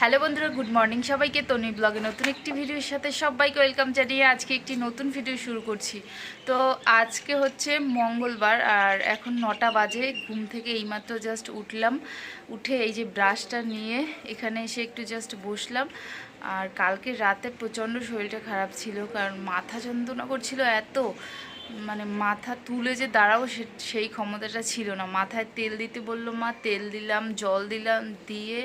Hello বন্ধুরা, good morning সবাইকে। তনি ব্লগে নতুন একটি ভিডিওর সাথে সবাইকে ওয়েলকাম জানিয়ে আজকে একটি নতুন ভিডিও শুরু করছি। তো আজকে হচ্ছে মঙ্গলবার আর এখন নটা বাজে, ঘুম থেকে এইমাত্র জাস্ট উঠলাম। উঠে এই যে ব্রাশটা নিয়ে এখানে এসে একটু জাস্ট বসলাম। আর কালকে রাতে প্রচণ্ড শরীরটা খারাপ ছিল, কারণ মাথা যন্ত্রণা করছিল এত মানে মাথা তুলে যে দাঁড়াবো সেই ক্ষমতাটা ছিল না। মাথায় তেল দিতে বলল মা, তেল দিলাম, জল দিলাম, দিয়ে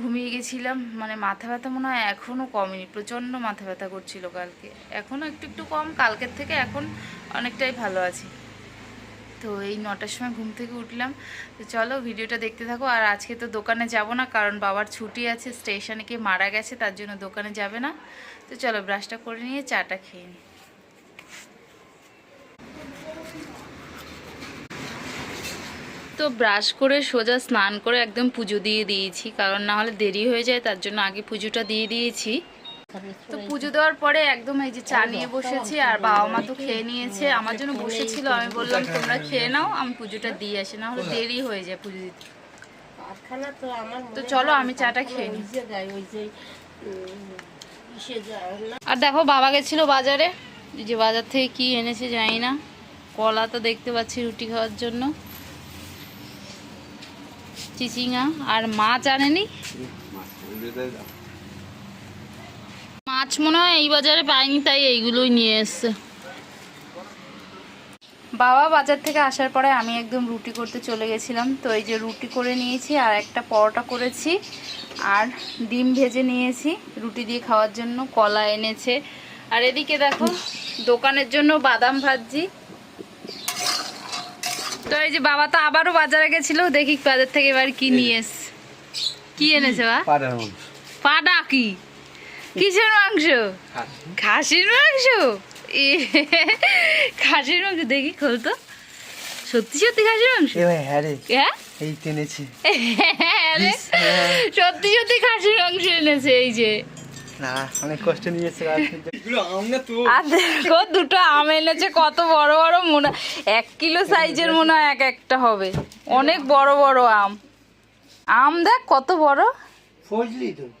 ঘুমিয়ে গেছিলাম মানে মাথা ব্যথা মনে হয় এখনও কমেনি, প্রচণ্ড মাথা ব্যথা করছিল কালকে। এখনও একটু একটু কম, কালকের থেকে এখন অনেকটাই ভালো আছি। তো এই নটার সময় ঘুম থেকে উঠলাম। তো চলো ভিডিওটা দেখতে থাকো, আর আজকে তো দোকানে যাব না, কারণ বাবার ছুটি আছে, স্টেশনে কে মারা গেছে, তার জন্য দোকানে যাবে না। তো চলো ব্রাশটা করে নিয়ে চাটা খেয়ে নিই। তো ব্রাশ করে সোজা স্নান করে একদম পুজো দিয়ে দিয়েছি কারণ না হলে দেরি হয়ে যায় তার জন্য আগে পুজোটা দিয়ে দিয়েছি। তো পুজো দেওয়ার পরে একদম এই যে চা নিয়ে বসেছি আর বাবা মা তো খেয়ে নিয়েছে আমার জন্য বসেছিল আমি বললাম তোমরা খেয়ে নাও আমি পুজোটা দিয়ে আসি না হলে দেরি হয়ে যায় পুজো দিতে। তো আমার তো চলো আমি চাটা খেয়ে নিই। আর দেখো বাবা গেছিল বাজারে যে বাজার থেকে কি এনেছে জানি না কলা তো দেখতে পাচ্ছি রুটি খাওয়ার জন্য। চিচিঙা আর মাছ আনেনি মাছ মনে হয় এই বাজারে পাইনি তাই এইগুলোই নিয়ে এসছে। বাবা বাজার থেকে আসার পরে আমি একদম রুটি করতে চলে গেছিলাম। তো এই যে রুটি করে নিয়েছি আর একটা পরোটা করেছি আর ডিম ভেজে নিয়েছি রুটি দিয়ে খাওয়ার জন্য। কলা এনেছে। আর এদিকে দেখো, দোকানের জন্য বাদাম ভাজি তো এই যে বাবা তো আবারও বাজারে গেছিল দেখি বাজার থেকে এবার কি নিয়ে এস কি এনেছে বা? পাডা কি? কিসের মাংস? খাসির। মাংস? খাসির মাংস দেখি খোলতো। সত্যি সত্যি খাসির মাংস? হ্যাঁ রে। হ্যাঁ? এই টেনেছি। হ্যাঁ রে, সত্যি সত্যি খাসির মাংস এনেছে এই যে। না অনেক কষ্ট নিয়েছে আর কিন্তু দেখো দুটো আম এনেছে কত বড় বড় মনে। এক কিলো সাইজের মনে হয় এক একটা হবে। অনেক বড় বড় আম। আম দেখ কত বড়।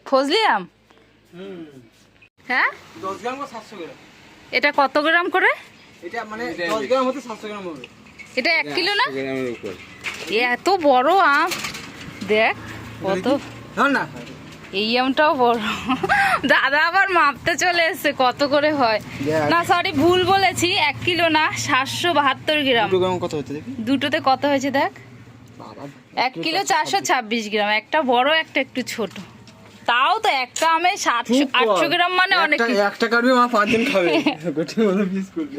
ফজলি আম? হ্যাঁ? দশ গ্রাম বা সাতশো গ্রাম এটা কত গ্রাম করে? এটা মানে দশ গ্রাম হতে সাতশো গ্রাম হবে। এটা এক কিলো না? এত বড় আম। দেখ কত। না। এই আমটাও বড়। দাদা আবার মাপতে চলে এসছে কত করে হয়? না সরি ভুল বলেছি এক কিলো না সাতশো বাহাত্তর গ্রাম। কত হচ্ছে দুটোতে কত হয়েছে দেখ? এক কিলো চারশো ছাব্বিশ। গ্রাম একটা বড় একটা একটু ছোট। তাও তো একটা আমে সাতশো আটশো গ্রাম মানে অনেক একটা কাটবে মা খাবে। করবে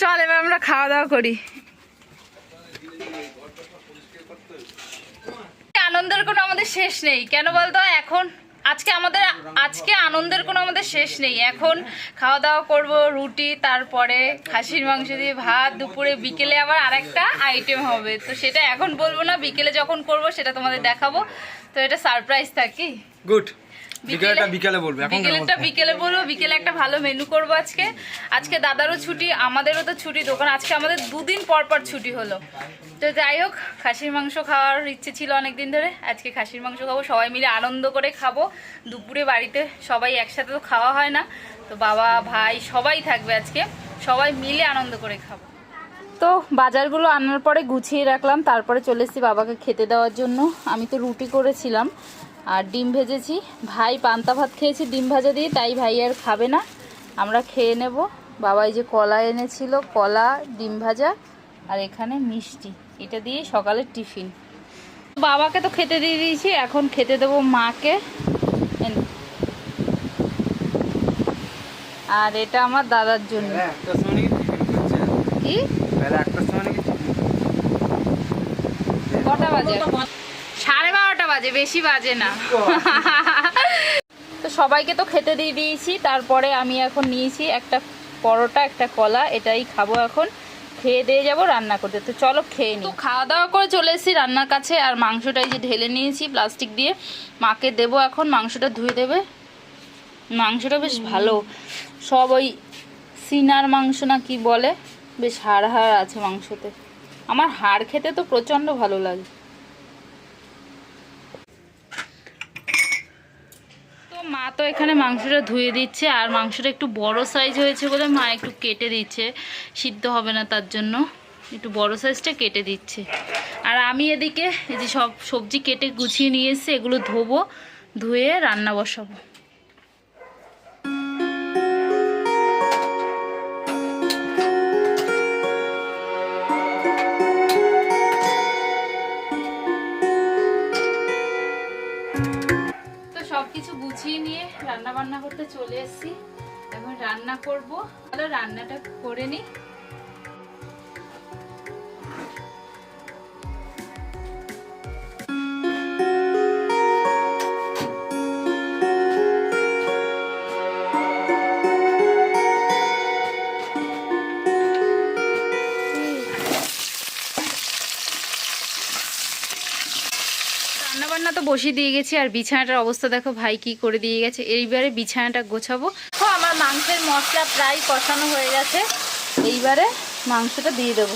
চল এবার আমরা খাওয়া দাওয়া করি আনন্দের কোনো আমাদের শেষ নেই। কেন বলতো? এখন আজকে আমাদের, আজকে আনন্দের কোনো আমাদের শেষ নেই। এখন খাওয়া দাওয়া করব, রুটি, তারপরে খাসির মাংস দিয়ে ভাত, দুপুরে বিকেলে আবার আরেকটা আইটেম হবে। তো সেটা এখন বলব না, বিকেলে যখন করব সেটা তোমাদের দেখাবো। তো এটা সারপ্রাইজ থাকি? গুড বিকেলে বিকালে বলবে এখন বিকেলে বলব বিকেলে একটা ভালো মেনু করব আজকে। আজকে দাদারও ছুটি আমাদেরও তো ছুটি দোকান আজকে আমাদের দুদিন পর পর ছুটি হলো। তো যাই হোক খাসির মাংস খাওয়ার ইচ্ছে ছিল অনেক দিন ধরে আজকে খাসির মাংস খাব সবাই মিলে আনন্দ করে খাব। দুপুরে বাড়িতে সবাই একসাথে তো খাওয়া হয় না তো বাবা ভাই সবাই থাকবে আজকে সবাই মিলে আনন্দ করে খাব। তো বাজারগুলো আনার পরে গুছিয়ে রাখলাম তারপরে চলে এসেছি বাবাকে খেতে দেওয়ার জন্য। আমি তো রুটি করেছিলাম আর ডিম ভেজেছি। ভাই পান্তা ভাত খেয়েছি ডিম ভাজা দিয়ে তাই ভাই আর খাবে না। আমরা খেয়ে নেব। বাবাই যে কলা এনেছিল কলা ডিম ভাজা আর এখানে মিষ্টি। এটা দিয়ে সকালের টিফিন। বাবাকে তো খেতে দিয়ে দিয়েছি এখন খেতে দেবো মাকে। আর এটা আমার দাদার জন্য। কি? কটা বাজে? বাজে বেশি বাজে না। তো সবাইকে তো খেতে দিয়ে দিয়েছি তারপরে আমি এখন নিয়েছি একটা পরোটা একটা কলা এটাই খাব এখন। খেয়ে দিয়ে যাব রান্না করতে। তো চলো খেয়ে নিই তো খাওয়া দাওয়া করে চলে এসেছি রান্নার কাছে আর মাংসটা এই যে ঢেলে নিয়েছি প্লাস্টিক দিয়ে। মাকে দেবো এখন মাংসটা ধুয়ে দেবে। মাংসটা বেশ ভালো। সব ওই সিনার মাংস না কি বলে? বেশ হাড় হাড় আছে মাংসতে। আমার হাড় খেতে তো প্রচণ্ড ভালো লাগে মা তো এখানে মাংসটা ধুয়ে দিচ্ছে, আর মাংসটা একটু বড় সাইজ হয়েছে বলে মা একটু কেটে দিচ্ছে। সিদ্ধ হবে না তার জন্য। একটু বড় সাইজটা কেটে দিচ্ছে। আর আমি এদিকে এই যে সব সবজি কেটে গুছিয়ে নিয়ে এসে এগুলো ধোবো, ধুয়ে রান্না বসাবো। গুছিয়ে নিয়ে রান্না বান্না করতে চলে এসেছি। এখন রান্না করব। তাহলে রান্নাটা করে নিই। বসিয়ে দিয়ে গেছি আর বিছানাটার অবস্থা দেখো ভাই কি করে দিয়ে গেছে। এইবারে বিছানাটা গোছাবো। আমার মাংসের মশলা প্রায় কষানো হয়ে গেছে। এইবারে মাংসটা দিয়ে দেবো।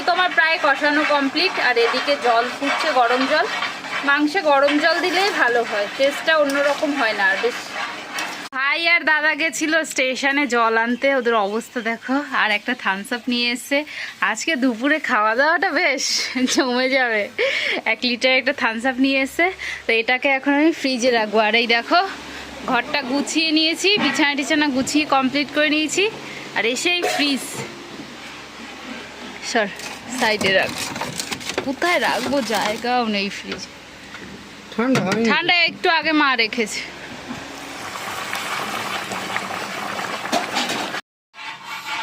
মাংস তো আমার প্রায় কষানো কমপ্লিট আর এদিকে জল ফুটছে, গরম জল। মাংসে গরম জল দিলেই ভালো হয় টেস্টটা অন্যরকম হয় না, আর বেশ। ভাই আর দাদা গেছিল স্টেশনে জল আনতে, ওদের অবস্থা দেখো, আর একটা থামস আপ নিয়ে এসছে। আজকে দুপুরে খাওয়া দাওয়াটা বেশ জমে যাবে। এক লিটার একটা থামস আপ নিয়ে এসছে, তো এটাকে এখন আমি ফ্রিজে রাখব। আর এই দেখো, ঘরটা গুছিয়ে নিয়েছি, বিছানা টিছানা গুছিয়ে কমপ্লিট করে নিয়েছি, আর এসেই ফ্রিজ সর। সাইডে রাখ। কোথায় রাখব? জায়গাও নেই ফ্রিজ ঠান্ডা ঠান্ডা একটু আগে মা রেখেছে।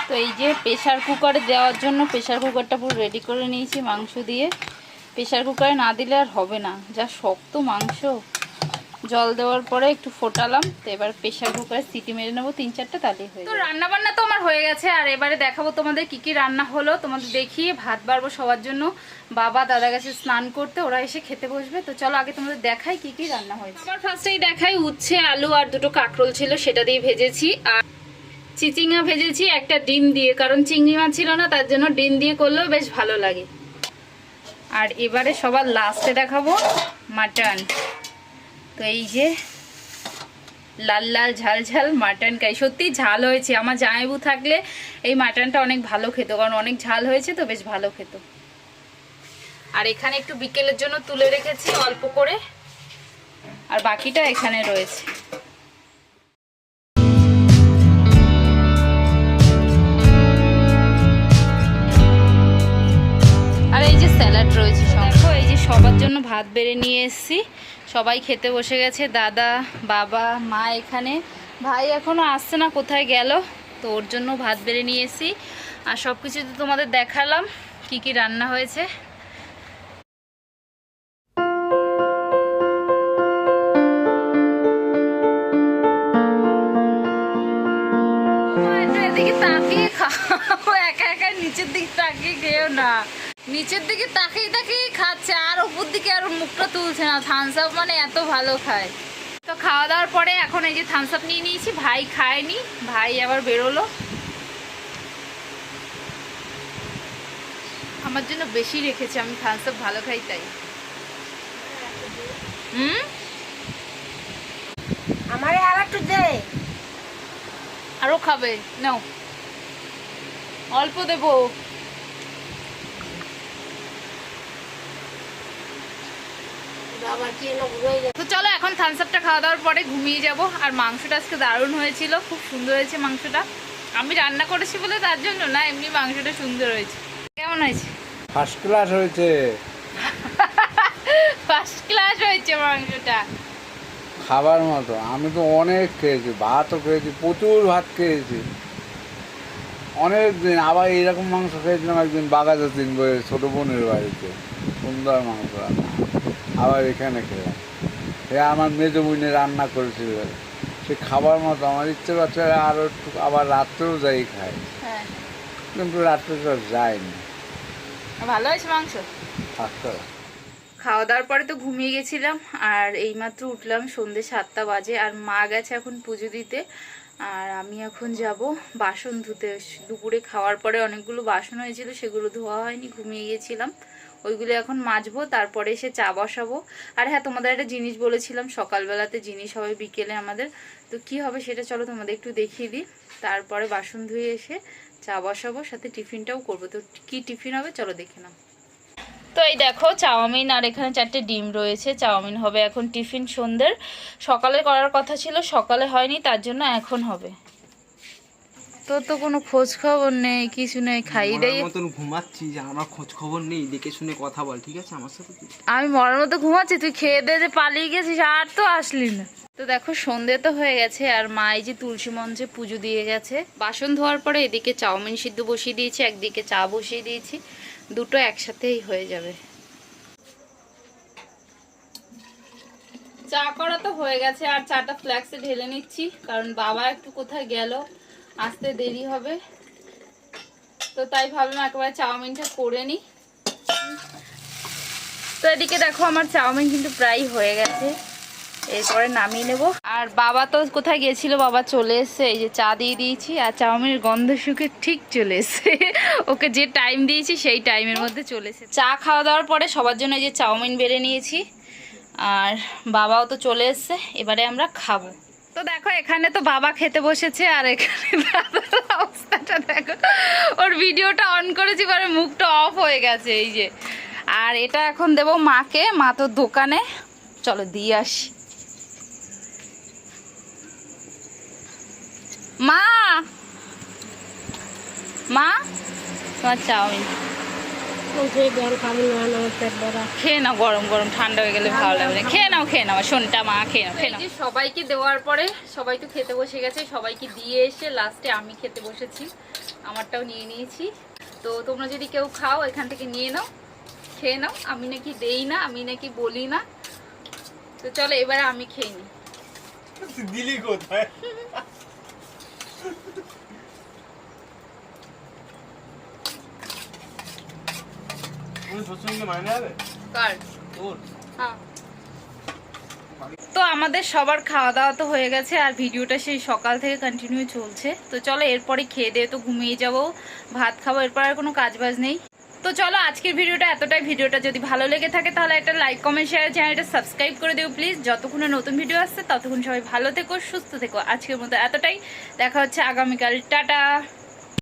তো এই যে প্রেশার কুকারে দেওয়ার জন্য প্রেশার কুকারটা পুরো রেডি করে নিয়েছি মাংস দিয়ে। প্রেশার কুকারে না দিলে আর হবে না। যা শক্ত মাংস। জল দেওয়ার পরে একটু ফোটালাম তো এবার প্রেশার কুকারে সিটি মেরে নেব তিন চারটে তাহলেই হয়ে তো রান্না বান্না তো আমার হয়ে গেছে আর এবারে দেখাবো তোমাদের কি কি রান্না হলো। তোমাদের দেখিয়ে ভাত বাড়বো সবার জন্য। বাবা দাদা গেছে স্নান করতে ওরা এসে খেতে বসবে। তো চলো আগে তোমাদের দেখাই কি কি রান্না হয়েছে। আমার ফার্স্টেই দেখাই উচ্ছে আলু আর দুটো কাঁকরোল ছিল সেটা দিয়ে ভেজেছি। আর চিচিঙ্গা ভেজেছি একটা ডিম দিয়ে কারণ চিংড়ি মাছ ছিল না তার জন্য ডিম দিয়ে করলেও বেশ ভালো লাগে। আর এবারে সবার লাস্টে দেখাবো মাটন। তো এই যে লাল লাল, ঝাল ঝাল মাটন খাই। সত্যি ঝাল হয়েছে। আমার জামাইবু থাকলে এই মাটনটা অনেক ভালো খেত, কারণ অনেক ঝাল হয়েছে তো বেশ ভালো খেত। আর এখানে একটু বিকেলের জন্য তুলে রেখেছি অল্প করে। আর বাকিটা এখানে রয়েছে। আর এই যে স্যালাড রয়েছে এই যে সবার জন্য ভাত বেড়ে নিয়ে এসেছি। সবাই খেতে বসে গেছে, দাদা, বাবা, মা এখানে। ভাই এখনও আসছে না, কোথায় গেল? তো ওর জন্য ভাত বেড়ে নিয়েছি আর সব কিছু তো তোমাদের দেখালাম, কি কি রান্না হয়েছে। নিচের দিকে তাকিয়ে তাকিয়ে খাচ্ছে আর উপর দিকে আর মুখটা তুলছে না। থামস আপ মানে এত ভালো খায়। তো খাওয়া দাওয়ার পরে এখন এই যে থামস আপ নিয়ে নিয়েছি ভাই খায়নি ভাই আবার বেরোলো। আমার জন্য বেশি রেখেছে আমি থামস আপ ভালো খাই তাই। হুম? আমারে আর একটু দে। আরও খাবে নাও। অল্প দেবো বাবা কি এলো বুঝাই তো চলো এখন থামস আপটা খাওয়া দাওয়ার পরে ঘুমিয়ে যাব। আর মাংসটা আজকে দারুণ হয়েছিল খুব সুন্দর হয়েছে মাংসটা। আমি রান্না করেছি বলে তার জন্য না এমনি মাংসটা সুন্দর হয়েছে। কেমন হয়েছে? ফার্স্ট ক্লাস হয়েছে। ফার্স্ট ক্লাস হয়েছে মাংসটা। খাবার মতো। আমি তো অনেক খেয়েছি ভাতও খেয়েছি প্রচুর ভাত খেয়েছি। অনেক দিন আবার এইরকম মাংস খেয়েছিলাম একদিন বাগাজা দিন বলে ছোটো বোনের বাড়িতে। সুন্দর মাংস রান্না। আবার এখানে খেলাম। সে আমার মেজো বোনে রান্না করেছিল। সে খাবার মতো আমার ইচ্ছে করছে আরও একটু আবার রাত্রেও যাই খায় হ্যাঁ। কিন্তু রাত্রে তো যায়নি ভালো হয়েছে মাংস? আচ্ছা। খাওয়া দাওয়ার পরে তো ঘুমিয়ে গেছিলাম আর এইমাত্র উঠলাম সন্ধ্যে সাতটা বাজে আর মা গেছে এখন পুজো দিতে। আর আমি এখন যাব বাসন ধুতে। দুপুরে খাওয়ার পরে অনেকগুলো বাসন হয়েছিল সেগুলো ধোয়া হয়নি ঘুমিয়ে গিয়েছিলাম ওইগুলো এখন মাজবো, তারপরে এসে চা বসাবো। আর হ্যাঁ তোমাদের একটা জিনিস বলেছিলাম, সকালবেলাতে জিনিস হবে বিকেলে আমাদের। তো কি হবে সেটা চলো তোমাদের একটু দেখিয়ে দিই। তারপরে বাসন ধুয়ে এসে চা বসাবো, সাথে টিফিনটাও করব। তো কি টিফিন হবে চলো দেখে নাও। তো এই দেখো, চাউমিন আর এখানে চারটে ডিম রয়েছে। চাউমিন হবে এখন টিফিন সন্ধ্যের। সকালে করার কথা ছিল, সকালে হয়নি, তার জন্য এখন হবে। তোর তো কোনো খোঁজ খবর নেই কিছু নেই খাই দেই। মতন ঘুমাচ্ছি যে আমার খোঁজ খবর নেই দেখে শুনে কথা বল ঠিক আছে? আমার সাথে আমি মরার মতো ঘুমাচ্ছি তুই খেয়ে দে যে পালিয়ে গেছিস আর তো আসলি না। তো দেখো সন্ধে তো হয়ে গেছে আর মা এই যে তুলসী মঞ্চে পুজো দিয়ে গেছে। বাসন ধোয়ার পরে এদিকে চাউমিন সিদ্ধ বসিয়ে দিয়েছি একদিকে চা বসিয়ে দিয়েছি। দুটো একসাথেই হয়ে যাবে। চা করা তো হয়ে গেছে আর চাটা ফ্ল্যাক্সে ঢেলে নিচ্ছি কারণ বাবা একটু কোথায় গেল আসতে দেরি হবে। তো তাই ভাবলাম একেবারে চাউমিনটা করে নিই। তো এদিকে দেখো আমার চাউমিন কিন্তু প্রায় হয়ে গেছে। এরপরে নামিয়ে নেব। আর বাবা তো কোথায় গেছিল বাবা চলে এসছে। এই যে চা দিয়ে দিয়েছি আর চাউমিনের গন্ধ শুকে ঠিক চলে এসছে। ওকে যে টাইম দিয়েছি সেই টাইমের মধ্যে চলে এসেছে। চা খাওয়া দাওয়ার পরে সবার জন্য এই যে চাউমিন বেড়ে নিয়েছি। আর বাবাও তো চলে এসছে। এবারে আমরা খাব। তো দেখো, এখানে তো বাবা খেতে বসেছে আর এখানে দেখো। ওর ভিডিওটা অন করেছি পরে মুখটা অফ হয়ে গেছে, এই যে। আর এটা এখন দেবো মাকে, মা তো দোকানে। চলো, দিয়ে আসি। মা! মা? তোমার চাউমিন। খেয়ে নাও গরম গরম ঠান্ডা হয়ে গেলে ভালো লাগবে খেয়ে নাও খেয়ে নাও শোনটা মা খেয়ে নাও খেয়ে নাও। সবাইকে দেওয়ার পরে সবাই তো খেতে বসে গেছে সবাইকে দিয়ে এসে লাস্টে আমি খেতে বসেছি। আমারটাও নিয়ে নিয়েছি। তো তোমরা যদি কেউ খাও এখান থেকে নিয়ে নাও খেয়ে নাও। আমি নাকি দেই না আমি নাকি বলি না। তো চলো এবারে আমি খেয়ে নিই। দিলি কোথায় তোর সঙ্গে মাইনে হবে কার তোর হ্যাঁ। তো আমাদের সবার খাওয়া দাওয়া তো হয়ে গেছে আর ভিডিওটা সেই সকাল থেকে কন্টিনিউ চলছে। তো চলো এরপরে খেয়ে দিয়ে তো ঘুমিয়ে যাব ভাত খাব এরপর আর কোনো কাজ বাজ নেই। তো চলো আজকের ভিডিওটা এতটাই। ভিডিওটা যদি ভালো লেগে থাকে তাহলে একটা লাইক কমেন্ট শেয়ার চ্যানেলটা সাবস্ক্রাইব করে দিও প্লিজ যতক্ষণে নতুন ভিডিও আসছে ততক্ষণ সবাই ভালো থেকো সুস্থ থেকো। আজকের মতো এতটাই। দেখা হচ্ছে আগামীকাল। টাটা।